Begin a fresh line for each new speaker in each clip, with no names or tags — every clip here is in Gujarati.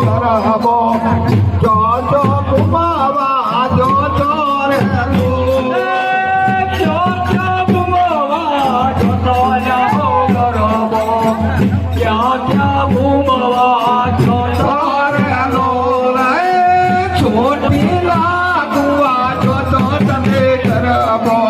કરબો જો જો ગુમાવા જો જો રે છોરેલો રે છોટી લાગુવા જો તો તમે કરબો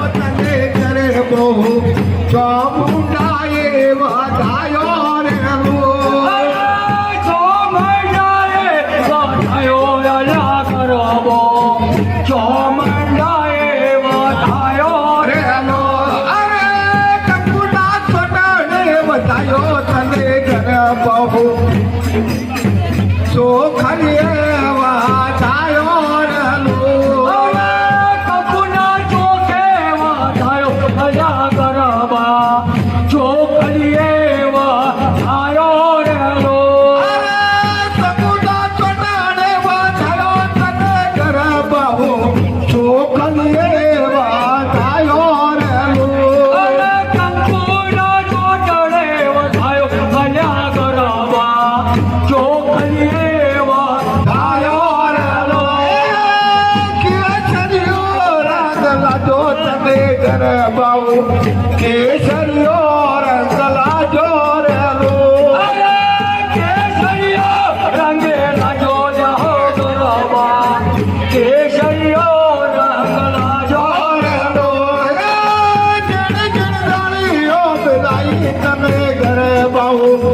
Como તને ગરબાઓ કેસરીઓ રંગ લાજો રેલો
કેશરીઓ રંગલા જો
રેલો રે જણ જણ દાળીઓ બલાઈ તને ગરબાઓ જણ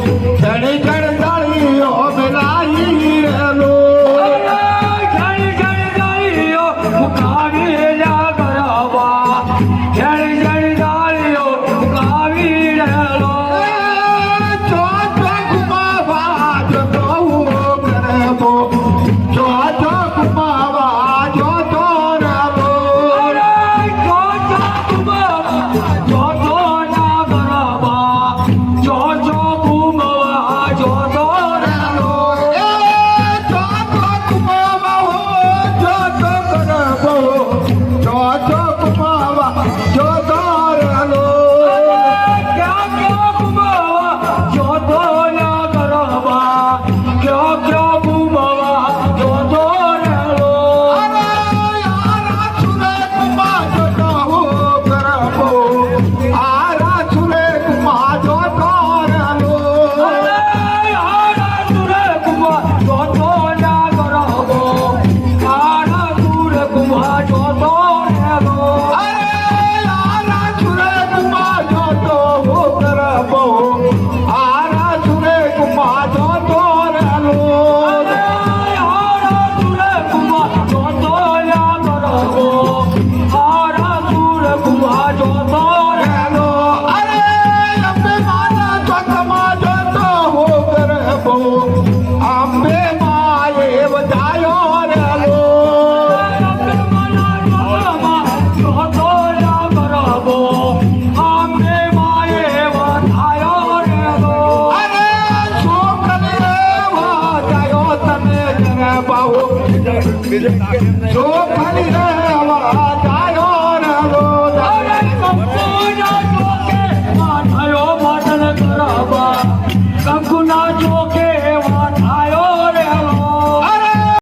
વાજાયો ખાલી ગરબાઓ છોકરી રે